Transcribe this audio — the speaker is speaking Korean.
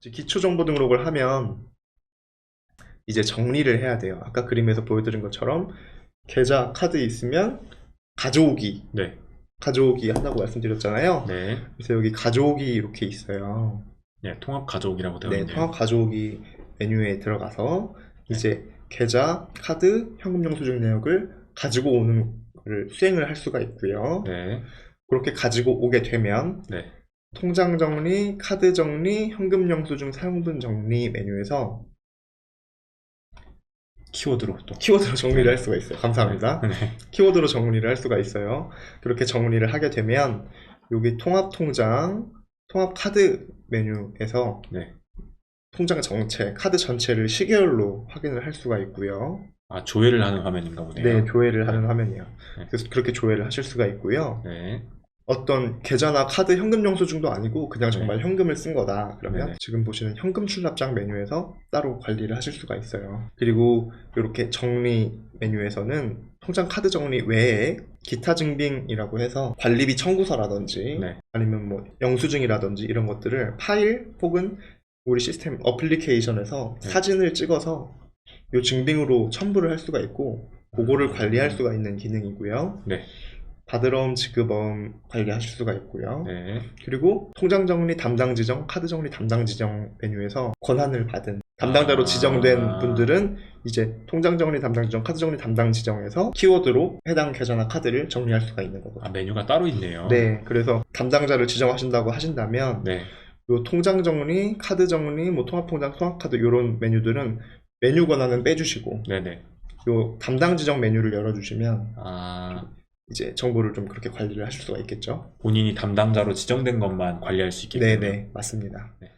이제 기초 정보 등록을 하면 이제 정리를 해야 돼요. 아까 그림에서 보여드린 것처럼 계좌 카드 있으면 가져오기 네. 가져오기 한다고 말씀드렸잖아요. 네. 그래서 여기 가져오기 이렇게 있어요. 네, 통합 가져오기라고 되어 네, 있네요. 통합 가져오기 메뉴에 들어가서 이제 계좌, 카드, 현금 영수증 내역을 가지고 오는 걸 수행을 할 수가 있고요. 네. 그렇게 가지고 오게 되면 네. 통장 정리, 카드 정리, 현금 영수증 사용분 정리 메뉴에서 키워드로 또. 키워드로 정리를 할 수가 있어요. 감사합니다. 네. 키워드로 정리를 할 수가 있어요. 그렇게 정리를 하게 되면 여기 통합 통장, 통합 카드 메뉴에서 네. 통장 전체, 카드 전체를 시계열로 확인을 할 수가 있고요. 아, 조회를 하는 화면인가 보네요. 네, 조회를 하는 화면이에요. 네. 그래서 그렇게 조회를 하실 수가 있고요. 네. 어떤 계좌나 카드 현금 영수증도 아니고 그냥 정말 네. 현금을 쓴 거다. 그러면 네네. 지금 보시는 현금 출납장 메뉴에서 따로 관리를 하실 수가 있어요. 그리고 이렇게 정리 메뉴에서는 통장 카드 정리 외에 기타 증빙이라고 해서 관리비 청구서라든지 네. 아니면 뭐 영수증이라든지 이런 것들을 파일 혹은 우리 시스템 어플리케이션에서 네. 사진을 찍어서 이 증빙으로 첨부를 할 수가 있고 그거를 관리할 수가 있는 기능이고요. 네. 받으러옴 지급어음 관리하실 수가 있고요. 네. 그리고 통장 정리 담당 지정, 카드 정리 담당 지정 메뉴에서 권한을 받은 담당자로 아. 지정된 분들은 이제 통장 정리 담당 지정, 카드 정리 담당 지정에서 키워드로 해당 계좌나 카드를 정리할 수가 있는 거거든요. 아, 메뉴가 따로 있네요. 네, 그래서 담당자를 지정하신다고 하신다면 네. 요 통장 정리, 카드 정리, 뭐 통합 통장, 통합 카드 이런 메뉴들은 메뉴 권한은 빼주시고 네네. 요 담당 지정 메뉴를 열어주시면 아, 이제 정보를 좀 그렇게 관리를 하실 수가 있겠죠. 본인이 담당자로 지정된 것만 관리할 수 있게끔. 네네 맞습니다. 네.